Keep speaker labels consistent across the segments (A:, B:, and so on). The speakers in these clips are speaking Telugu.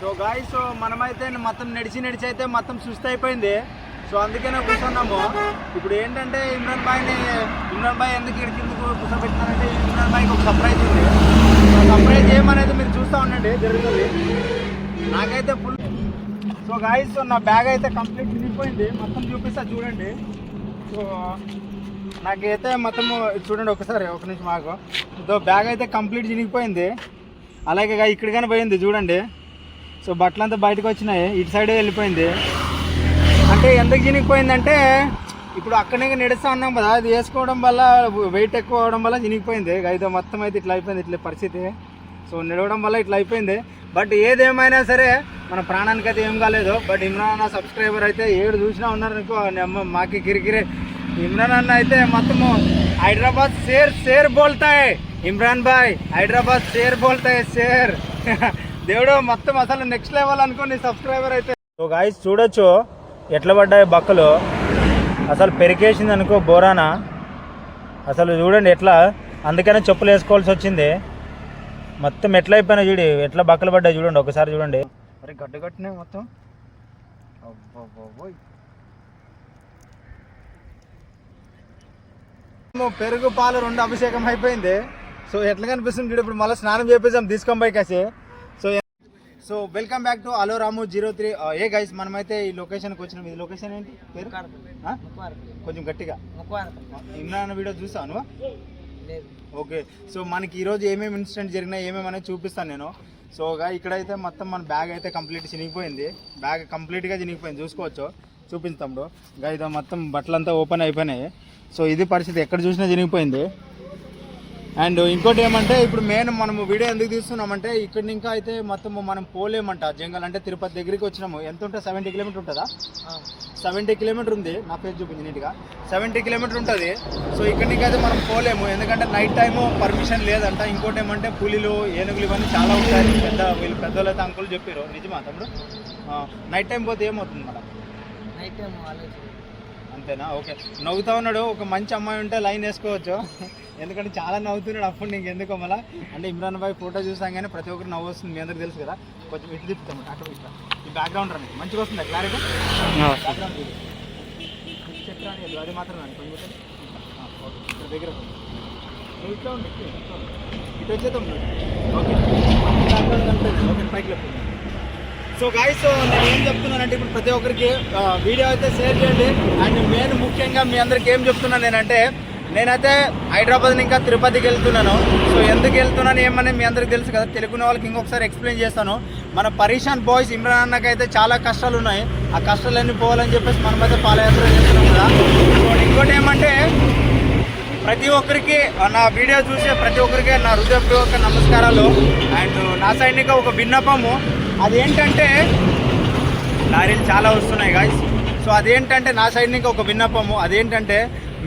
A: సో గాయ సో మనమైతే మొత్తం నడిచి నడిచి అయితే మొత్తం సుస్థ అయిపోయింది. సో అందుకనే కూర్చున్నాము. ఇప్పుడు ఏంటంటే ఇమ్రాన్ బాయ్ని ఇమ్రాన్ బాయ్ ఎందుకు ఇక్కడ కిందకు కూర్చోబెట్టినారంటే ఇమ్రాన్ బాయ్కి ఒక సర్ప్రైజ్ ఉంది. సర్ప్రైజ్ ఏమనేది మీరు చూస్తూ ఉండండి జరుగుతుంది. నాకైతే ఫుల్ సో గాయస్ సో నా బ్యాగ్ అయితే కంప్లీట్ నిండిపోయింది మొత్తం చూపిస్తా చూడండి. సో నాకైతే మొత్తం చూడండి ఒకసారి ఒక నిమిషం మాకు సో బ్యాగ్ అయితే కంప్లీట్ చినిగిపోయింది అలాగే ఇక్కడికైనా ఇక్కడ కానీ పోయింది చూడండి. సో బట్టలంతా బయటకు వచ్చినాయి. ఇటు సైడే వెళ్ళిపోయింది. అంటే ఎందుకు చినిగిపోయిందంటే ఇప్పుడు అక్కడే నడుస్తూ ఉన్నాం కదా అది వేసుకోవడం వల్ల వెయిట్ ఎక్కువ అవడం వల్ల చినిగిపోయింది. అయితే మొత్తం అయితే ఇట్లా అయిపోయింది ఇట్లా పరిస్థితి. సో నడవడం వల్ల ఇట్లా అయిపోయింది. బట్ ఏదేమైనా సరే మన ప్రాణానికి అయితే ఏం కాలేదు. బట్ ఇమ్రాన్ అన్న సబ్స్క్రైబర్ అయితే ఏడు చూసినా ఉన్నారు అనుకో మాకి కిరికిరే. ఇమ్రాన్ అన్న అయితే మొత్తము హైదరాబాద్ షేర్ షేర్ బోల్తాయి. ఇమ్రాన్ బాయ్ హైదరాబాద్ షేర్ బోల్తాయి షేర్. దేవుడు మొత్తం అసలు నెక్స్ట్ లెవెల్ అనుకోండి సబ్స్క్రైబర్ అయితే. సో గాయస్ చూడొచ్చు ఎట్లా పడ్డాయి బక్కలు. అసలు పెరికేసింది అనుకో బోరానా? అసలు చూడండి ఎట్లా. అందుకనే చెప్పులు వేసుకోవాల్సి వచ్చింది. మొత్తం ఎట్లా అయిపోయినాయి చూడి ఎట్లా బక్కలు పడ్డాయి చూడండి ఒకసారి చూడండి. అరే గడ్డ కట్టినాయి మొత్తం. పెరుగు పాలు రెండు అభిషేకం అయిపోయింది. సో ఎట్లా కనిపిస్తుంది చూడు ఇప్పుడు మళ్ళీ స్నానం చేపించాం తీసుకొని పోయి కాసి so welcome back to allow Ramu zero three. Hey guys మనమైతే ఈ లొకేషన్కి వచ్చినాం. ఇది లొకేషన్ ఏంటి? పేరు? కొంచెం గట్టిగా. ఇమ్రాన్ వీడియో చూసాను ఓకే. సో మనకి ఈరోజు ఏమేమి ఇన్సిడెంట్ జరిగినాయి ఏమేమి అనేది చూపిస్తాను నేను. సో గా ఇక్కడైతే మొత్తం మన బ్యాగ్ అయితే కంప్లీట్ చినిగిపోయింది. బ్యాగ్ కంప్లీట్గా చినిగిపోయింది. చూసుకోవచ్చు. గా ఇదో మొత్తం బట్టలంతా ఓపెన్ అయిపోయినాయి. సో ఇది పరిస్థితి. ఎక్కడ చూసినా చినిగిపోయింది. అండ్ ఇంకోటి ఏమంటే ఇప్పుడు మెయిన్ మనము వీడియో ఎందుకు తీస్తున్నామంటే ఇక్కడ ఇంకా అయితే మొత్తం మనం పోలేమంట. జంగల్ అంటే తిరుపతి దగ్గరికి వచ్చినాము. ఎంత ఉంటుంది సెవెంటీ కిలోమీటర్ ఉంటుందా? సెవెంటీ కిలోమీటర్ ఉంది. నా పేరు చూపింది నీట్గా. సెవెంటీ కిలోమీటర్ ఉంటుంది. సో ఇక్కడి నుంచి అయితే మనం పోలేము. ఎందుకంటే నైట్ టైము పర్మిషన్ లేదంట. ఇంకోటి ఏమంటే పులిలు ఏనుగులు ఇవన్నీ చాలా ఉంటాయి. పెద్ద వీళ్ళు పెద్దోళ్ళు అయితే అంకులు చెప్పారు. నిజమా తమ్ముడు? నైట్ టైం పోతే ఏమవుతుంది మేడం
B: నైట్ టైం
A: అంతేనా? ఓకే. నవ్వుతా ఉన్నాడు. ఒక మంచి అమ్మాయి ఉంటే లైన్ వేసుకోవచ్చు. ఎందుకంటే చాలా నవ్వుతున్నాడు అప్పుడు నీకు ఎందుకో మళ్ళా? అంటే ఇమ్రాన్ భాయ్ ఫోటో చూసాం కానీ ప్రతి ఒక్కరు నవ్వు వస్తుంది మీ అందరికి తెలుసు కదా. కొంచెం ఇటు తిప్పుతాం అటు ఇట్లా ఈ బ్యాక్గ్రౌండ్ రండి మంచిగా వస్తుంది? క్లారిటీ బ్యాక్గ్రౌండ్ చెప్పండి అది మాత్రం రండి కొంచెం ఇక్కడ దగ్గర ఇట్లా. ఇటు వచ్చేద్దాం. ఓకే. బ్యాక్గ్రౌండ్ కనిపిస్తుంది. ఓకే పైకి సో గాయస్ నేను ఏం చెప్తున్నానంటే ఇప్పుడు ప్రతి ఒక్కరికి వీడియో అయితే షేర్ చేయండి. అండ్ మెయిన్ ముఖ్యంగా మీ అందరికి ఏం చెప్తున్నాను నేనంటే నేనైతే హైదరాబాద్ ఇంకా తిరుపతికి వెళ్తున్నాను. సో ఎందుకు వెళ్తున్నాను ఏమని మీ అందరికి తెలుసు కదా తెలుగున వాళ్ళకి ఇంకొకసారి ఎక్స్ప్లెయిన్ చేస్తాను. మన పరీషాన్ బాయ్స్ ఇమ్రాన్ అన్నకి అయితే చాలా కష్టాలు ఉన్నాయి. ఆ కష్టాలన్నీ పోవాలని చెప్పేసి మనమైతే పాదయాత్ర చేస్తున్నాం కదా. సో ఇంకోటి ఏమంటే ప్రతి ఒక్కరికి నా వీడియో చూసే ప్రతి ఒక్కరికి నా హృదయపూర్వక నమస్కారాలు. అండ్ నా సైడ్ ఒక విన్నపము. అదేంటంటే లారీలు చాలా వస్తున్నాయి గాయస్ సో అదేంటంటే నా సైడ్ ఒక విన్నపము. అదేంటంటే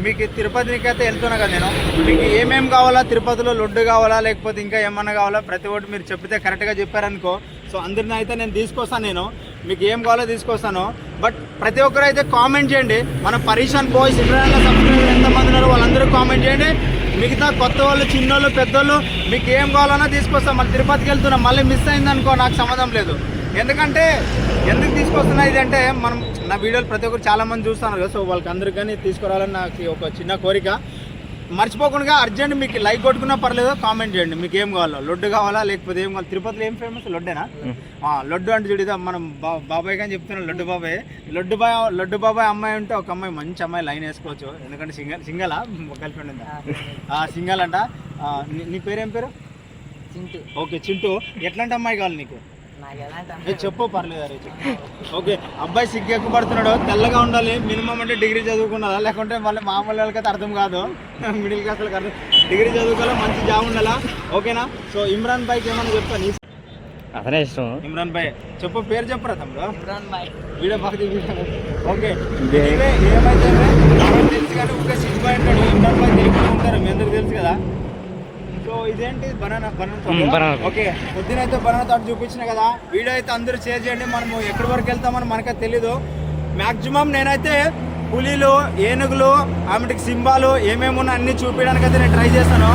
A: మీకు తిరుపతికి అయితే వెళ్తున్నా కదా నేను. మీకు ఏమేం కావాలా? తిరుపతిలో లొడ్డు కావాలా? లేకపోతే ఇంకా ఏమన్నా కావాలా? ప్రతి ఒక్కటి మీరు చెప్పితే కరెక్ట్గా చెప్పారనుకో. సో అందరిని అయితే నేను తీసుకొస్తాను నేను. మీకు ఏం కావాలో తీసుకొస్తాను. బట్ ప్రతి ఒక్కరు అయితే కామెంట్ చేయండి. మన పరీషన్ బాయ్స్ ఇమ్రాన్ సబ్స్క్రైబర్ ఎంతమంది ఉన్నారో వాళ్ళందరూ కామెంట్ చేయండి. మిగతా కొత్త వాళ్ళు చిన్నోళ్ళు పెద్దోళ్ళు మీకు ఏం కావాలన్నా తీసుకొస్తాం. మళ్ళీ తిరుపతికి వెళ్తున్నాం. మళ్ళీ మిస్ అయిందనుకో నాకు సంబంధం లేదు. ఎందుకంటే ఎందుకు తీసుకొస్తున్నా ఇది అంటే మనం నా వీడియోలు ప్రతి ఒక్కరు చాలా మంది చూస్తున్నారు కదా సో వాళ్ళకి అందరికి కానీ తీసుకురావాలని నాకు ఒక చిన్న కోరిక. మర్చిపోకుండా అర్జెంట్ మీకు లైక్ కొట్టుకున్నా పర్లేదు కామెంట్ చేయండి మీకు ఏం కావాలో. లడ్డు కావాలా లేకపోతే ఏం కావాలి? తిరుపతిలో ఏం ఫేమస్ లడ్డేనా? ఆ, లడ్డు అంటే చూడిదా మనం బా- బాబాయ్ కానీ చెప్తున్నాం లడ్డు బాబాయ్. లడ్డు బాయ్ లడ్డు బాబాయ్ అమ్మాయి ఉంటే ఒక అమ్మాయి మంచి అమ్మాయి లైన్ వేసుకోవచ్చు. ఎందుకంటే సింగల్ సింగలా? గర్ల్ ఫ్రెండ్ ఉందా? ఆ, సింగల్ అంట. నీ- పేరేం పేరు?
B: చింటూ.
A: ఓకే చింటూ. ఎట్లాంటి అమ్మాయి కావాలి నీకు? ఏ చెప్పు పర్లేదు అరే చెప్పు. ఓకే అబ్బాయి సిగ్గు ఎక్కువ పడుతున్నాడు తెల్లగా ఉండాలి మినిమం అంటే డిగ్రీ చదువుకున్నదా లేకుంటే మళ్ళీ మామూలు వాళ్ళకైతే అర్థం కాదు. మిడిల్ క్లాస్ వాళ్ళకి అర్థం. డిగ్రీ చదువుకోవాలా మంచి జాబ్ ఉండాలా? ఓకేనా? సో ఇమ్రాన్ భాయ్కి ఏమన్నా చెప్తాను
C: అతనే ఇష్టం.
A: ఇమ్రాన్ భాయ్. చెప్పు పేరు చెప్పరా తమ్ముడు?
B: ఇమ్రాన్ బాయ్
A: వీడియో బాగా ఓకే. ఏమైతే నాకు తెలుసు కానీ ఒక సిక్స్ బాయ్ ఉంటాడు ఇమ్రాన్ భాయ్ తెలియకుండా ఉంటారు మీ అందరికి తెలుసు కదా ఇదేంటి బనానా బనానా. ఓకే. పొద్దునైతే బనానా తోట చూపించిన కదా. వీడియో అయితే అందరూ షేర్ చేయండి. మనము ఎక్కడి వరకు వెళ్తామని మనకైతే తెలీదు. మాక్సిమం నేనైతే పులిలు ఏనుగులు ఆమెటికి సింబాలు ఏమేమి ఉన్నా అన్ని చూపించడానికి అయితే నేను ట్రై చేస్తాను.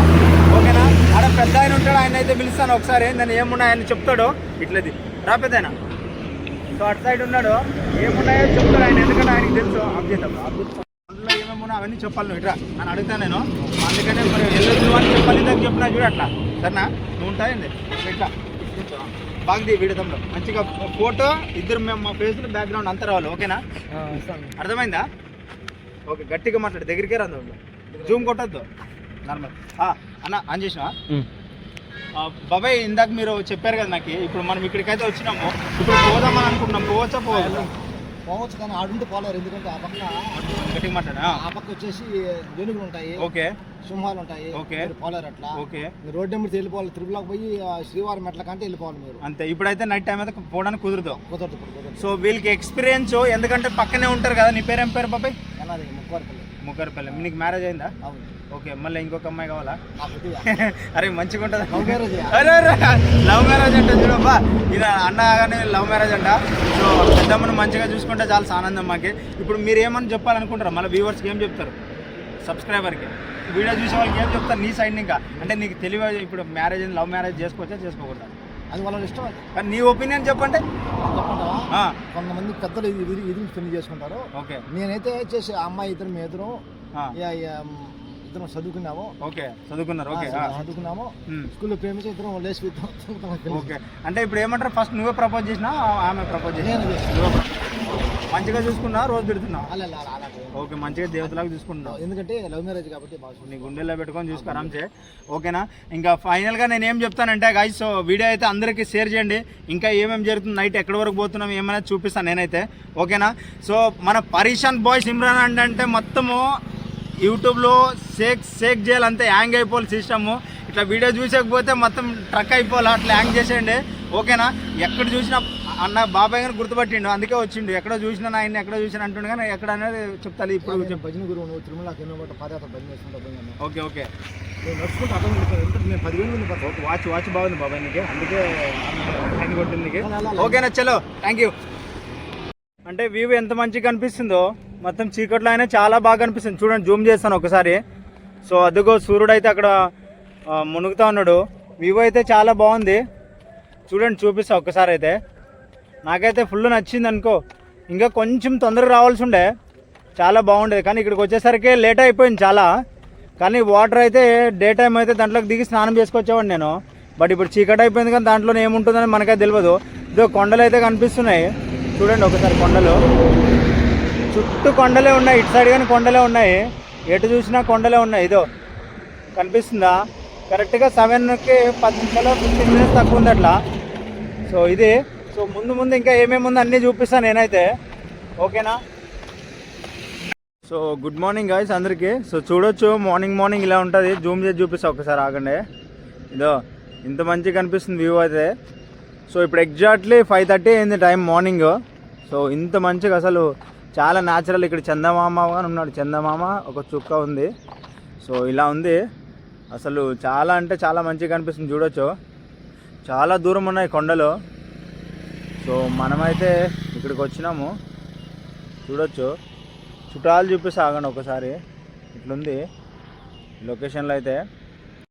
A: ఓకేనా? ఆడ పెద్ద ఆయన ఉంటాడు ఆయన అయితే పిలుస్తాను ఒకసారి. నేను ఏమున్నా ఆయన చెప్తాడు. ఇట్లది. రాపేదైనా సో అటు సైడ్ ఉన్నాడు. ఏమున్నాయో చెప్తాడు ఆయన. ఎందుకంటే ఆయనకి తెలుసు. అబ్జెక్ట్ అబ్జెక్ట్ ఉన్నాయో అవన్నీ చెప్పాలి నువ్వు ఇట్రా. అని అడుగుతాను నేను. అందుకనే మరి వెళ్ళొద్దు అని చెప్పాలి ఇందాక చెప్పినా చూడు అట్లా. సరేనా? నువ్వు ఉంటాయండి. ఇట్లా బాగుంది వీడియో తమ్ముడు. మంచిగా ఫోటో ఇద్దరు మేము మా ఫేస్లో బ్యాక్గ్రౌండ్ అంతా రావాలి ఓకేనా? అర్థమైందా? ఓకే గట్టిగా మాట్లాడు. దగ్గరికే రాదు జూమ్ కొట్టద్దు. నార్మల్ అన్న ఆన్ చేసినా బాబాయ్ ఇందాక మీరు చెప్పారు కదా నాకు ఇప్పుడు మనం ఇక్కడికైతే వచ్చినాము. ఇప్పుడు పోదామని అనుకుంటున్నాం. పోవచ్చా పోవద్దా?
C: పోవచ్చు కానీ ఆడుంటే పోలేరు. ఎందుకంటే ఆ పక్కన
A: గట్టిగా మాట్లాడా?
C: ఆ పక్క వచ్చేసి ఏనుగులు ఉంటాయి.
A: ఓకే.
C: సింహాలు ఉంటాయి.
A: ఓకే.
C: పోలేరు అట్లా.
A: ఓకే.
C: రోడ్డు నెంబర్ వెళ్ళిపోవాలి. తిరుమలకు పోయి శ్రీవారి మెట్ల కంటే వెళ్ళిపోవాలి మీరు.
A: అంతే. ఇప్పుడైతే నైట్ టైం అయితే పోవడానికి కుదరదు.
C: కుదరదు
A: సో వీళ్ళకి ఎక్స్పీరియన్స్ ఎందుకంటే పక్కనే ఉంటారు కదా నీ పేరు ఏం పేరు బాబాయ్?
C: ముక్కువారిపల్లి
A: ముగ్గురుపల్లి నీకు మ్యారేజ్ అయిందా?
C: అవును.
A: ఓకే మళ్ళీ ఇంకొక అమ్మాయి కావాలా? అరే మంచిగా ఉంటుంది
C: లవ్ మ్యారేజ్
A: అరే లవ్ మ్యారేజ్ అంటే చూడబ్బా ఇది అన్న కానీ లవ్ మ్యారేజ్ అంట. సో పెద్దమ్మను మంచిగా చూసుకుంటే చాలా ఆనందం మాకి. ఇప్పుడు మీరు ఏమని చెప్పాలనుకుంటారు మళ్ళీ వ్యూవర్స్కి ఏం చెప్తారు? సబ్స్క్రైబర్కి వీడియో చూసే వాళ్ళకి ఏం చెప్తారు? నీ సైడ్ ఇంకా. అంటే నీకు తెలివి ఇప్పుడు మ్యారేజ్ లవ్ మ్యారేజ్ చేసుకోవచ్చా చేసుకోకూడదా?
C: అది వాళ్ళ ఇష్టం అది.
A: కానీ నీ ఒపీనియన్ ఆ,
C: కొంతమంది పెద్దలు ఇది పెళ్ళి చేసుకుంటారు.
A: ఓకే.
C: నేనైతే చేసి అమ్మాయి ఇద్దరు మీ ఇద్దరు ఇద్దరం చదువుకున్నాము.
A: ఓకే చదువుకున్నారు. ఓకే
C: చదువుకున్నాము. స్కూల్లో ప్రేమించి ఇద్దరం లేచి
A: ఓకే. అంటే ఇప్పుడు ఏమంటారు? ఫస్ట్ నువ్వే ప్రపోజ్ చేసినా ఆమె ప్రపోజ్ చేసినా? మంచిగా చూసుకున్నా రోజు
C: అలా.
A: ఓకే మంచిగా దేవతలాగా చూసుకుంటున్నావు.
C: ఎందుకంటే లవ్ మ్యారేజ్ కాబట్టి
A: నీ గుండెల్లో పెట్టుకొని చూసుకో ఆరామ్సే ఓకేనా? ఇంకా ఫైనల్గా నేను ఏం చెప్తానంటే గైస్ సో వీడియో అయితే అందరికీ షేర్ చేయండి. ఇంకా ఏమేమి జరుగుతుంది? నైట్ ఎక్కడి వరకు పోతున్నాం? ఏమైనా చూపిస్తాను నేనైతే. ఓకేనా? సో మన పరీషాన్ బాయ్స్ ఇమ్రాన్ అంటే మొత్తము యూట్యూబ్లో షేక్ షేక్ చేయాలి అంతే హ్యాంగ్ అయిపోవాలి సిస్టము. ఇట్లా వీడియో చూసకపోతే మొత్తం ట్రక్ అయిపోవాలి అట్లా హ్యాంగ్ చేసేయండి. ఓకేనా? ఎక్కడ చూసినా అన్న బాబాయ్ గారు గుర్తుపట్టిండు అందుకే వచ్చిండు. ఎక్కడ చూసినా ఆయన ఎక్కడ చూసినా అంటుండు కానీ ఎక్కడ అనేది చెప్తాను ఇప్పుడు
C: భజన గురువు నువ్వు పట్ట పాదయాత్ర భజన చేసుకుంటా
A: ఓకే ఓకే.
C: నేను నడుచుకుంటూ అర్థం నేను పదివేలు
A: వాచ్ వాచ్ బాగుంది బాబాయ్ నీకు. అందుకే కొట్టింది ఓకేనా చలో. థ్యాంక్ యూ అంటే వ్యూ ఎంత మంచిగా కనిపిస్తుందో మొత్తం చీకట్లో అయినా చాలా బాగా కనిపిస్తుంది చూడండి జూమ్ చేస్తాను ఒకసారి. సో అదిగో సూర్యుడు అయితే అక్కడ మునుగుతా ఉన్నాడు. వ్యూ అయితే చాలా బాగుంది. చూడండి చూపిస్తా ఒక్కసారి అయితే. నాకైతే ఫుల్ నచ్చింది అనుకో. ఇంకా కొంచెం తొందరగా రావాల్సి ఉండే. చాలా బాగుండేది. కానీ ఇక్కడికి వచ్చేసరికి లేట్ అయిపోయింది చాలా. కానీ వాటర్ అయితే డే టైం అయితే దాంట్లోకి దిగి స్నానం చేసుకొచ్చేవాడిని నేను. బట్ ఇప్పుడు చీకటి అయిపోయింది కానీ దాంట్లో ఏముంటుందని మనకైతే తెలియదు ఇదో కొండలు అయితే కనిపిస్తున్నాయి. చూడండి ఒకసారి కొండలు. చుట్టూ కొండలే ఉన్నాయి ఇటు సైడ్ కానీ కొండలే ఉన్నాయి. ఎటు చూసినా కొండలే ఉన్నాయి. ఇదో కనిపిస్తుందా? కరెక్ట్గా సెవెన్కి పది నిమిషాలు ఫిఫ్టీన్ మినిట్స్ తక్కువ ఉంది అట్లా సో ఇది. సో ముందు ముందు ఇంకా ఏమేమి ఉంది అన్నీ చూపిస్తాను నేనైతే. ఓకేనా? సో గుడ్ మార్నింగ్ గాయస్ అందరికీ. సో చూడొచ్చు మార్నింగ్ మార్నింగ్ ఇలా ఉంటుంది. జూమ్ చేసి చూపిస్తా ఒకసారి ఆగండి. ఇదో ఇంత మంచిగా కనిపిస్తుంది వ్యూ అయితే. సో ఇప్పుడు ఎగ్జాక్ట్లీ ఫైవ్ థర్టీ అయింది టైం మార్నింగ్ సో ఇంత మంచిగా అసలు చాలా న్యాచురల్ ఇక్కడ చందమామ అని ఉన్నాడు. చందమామ ఒక చుక్క ఉంది. సో ఇలా ఉంది. అసలు చాలా అంటే చాలా మంచిగా కనిపిస్తుంది చూడొచ్చు. చాలా దూరం ఉన్నాయి కొండలు. సో మనమైతే ఇక్కడికి వచ్చినాము. చూడొచ్చు. చుట్టాలు చూపిస్తాగండి ఒకసారి. ఇట్లుంది. లొకేషన్లో అయితే.